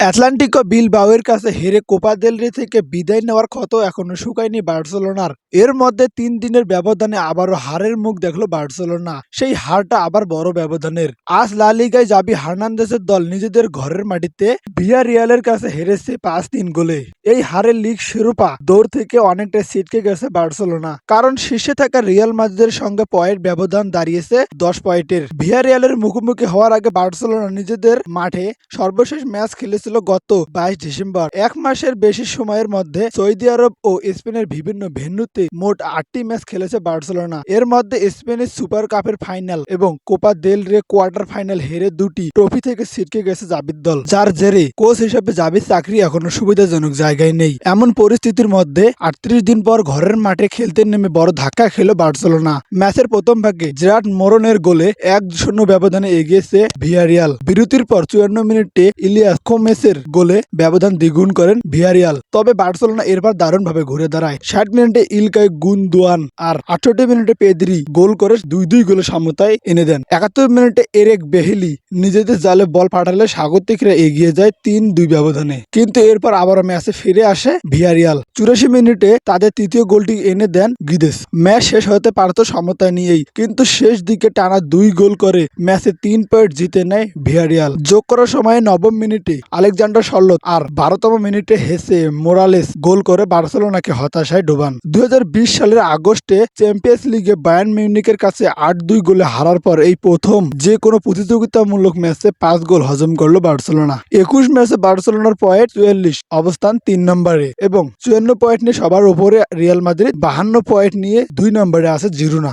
Atlético বিলবাওয়ের কাছে হেরে Copa del রে থেকে বিদায় নেওয়ার ক্ষত এখনও শুকায়নি বার্সেলোনার। এর মধ্যে তিন দিনের ব্যবধানে আবারও হারের মুখ দেখল বার্সেলোনা। সেই হারটা আবার বড় ব্যবধানের। আজ লা লিগায় জাবি হার্নান্দেসের দল নিজেদের ঘরের মাটিতে। ভিয়া রিয়ালের কাছে হেরেছে পাঁচ তিন গোলে। এই হারের লিগ শিরোপা দৌড় থেকে অনেকটা ছিটকে গেছে বার্সেলোনা। কারণ শীর্ষে থাকা রিয়াল মাদ্রিদের সঙ্গে পয়েন্ট ব্যবধান দাঁড়িয়েছে দশ পয়েন্টের। ভিয়া রিয়ালের মুখোমুখি হওয়ার আগে বার্সেলোনা নিজেদের মাঠে সর্বশেষ ম্যাচ খেলেছিল গত বাইশ ডিসেম্বর। এক মাসের বেশি সময়ের মধ্যে সৌদি আরব ও স্পেনের বিভিন্ন ভেন্যুতে মোট আটটি ম্যাচ খেলেছে বার্সেলোনা। এর মধ্যে স্পেনের সুপার কাপের ফাইনাল এবং কোপা দেল রে কোয়ার্টার ফাইনাল হেরে দুটি ট্রফি থেকে ছিটকে গেছে জাবির দল, যার জেরে কোচ হিসেবে জাবির চাকরি এখনও সুবিধাজনক জায়গায় নেই। এমন পরিস্থিতির মধ্যে আটত্রিশ দিন পর ঘরের মাঠে খেলতে নেমে বড় ধাক্কা খেলো বার্সেলোনা। ম্যাচের প্রথম ভাগে জেরাট মোরনের গোলে এক শূন্য ব্যবধানে এগিয়েছে ভিয়ারিয়াল। বিরতির পর চুয়ান্ন মিনিটে ইলিয়াস কোমেসের গোলে ব্যবধান দ্বিগুণ করেন ভিয়ারিয়াল। তবে বার্সেলোনা এরপর দারুণভাবে ঘুরে দাঁড়ায়। ষাট মিনিটে ইলকাই গুনদুয়ান আর আটষট্টি মিনিটে পেদ্রি গোল করে দুই দুই গোলে সমতায় এনে দেন। একাত্তর মিনিটে এরেক বেহেলি নিজেদের জালে বল পাঠালে স্বাগতিকরা এগিয়ে যায় তিন দুই ব্যবধানে। কিন্তু এরপর আবারও ম্যাচে ফিরে আসে ভিয়ারিয়াল। চুরাশি মিনিটে তাদের তৃতীয় গোলটি এনে দেন গিদেস ম্যাচ শেষ হতে পারত সমতা নিয়েই, কিন্তু শেষ দিকে টানা দুই গোল করে ম্যাচে তিন পয়েন্ট জিতে নেয় ভিয়ারিয়াল। যোগ করার সময় নবম মিনিটে আলেকজান্ডার সল্লত আর বারোতম মিনিটে হেসে মোরালেস গোল করে বার্সেলোনাকে হতাশায় ডোবান। দুই হাজার বিশ সালের আগস্টে চ্যাম্পিয়ন্স লিগে বায়ান মিউনিকের কাছে আট দুই গোলে হারার পর এই প্রথম যে কোনো প্রতিযোগিতামূলক ম্যাচে পাঁচ গোল হজম করল বার্সেলোনা। একুশ ম্যাচে বার্সেলোনার পয়েন্ট চুয়াল্লিশ, অবস্থান তিন নম্বরে এবং চুয়ান্ন পয়েন্ট নিয়ে সবার উপরে রিয়াল মাদ্রিদ, বাহান্ন পয়েন্ট নিয়ে দুই নম্বরে আছে জিরোনা।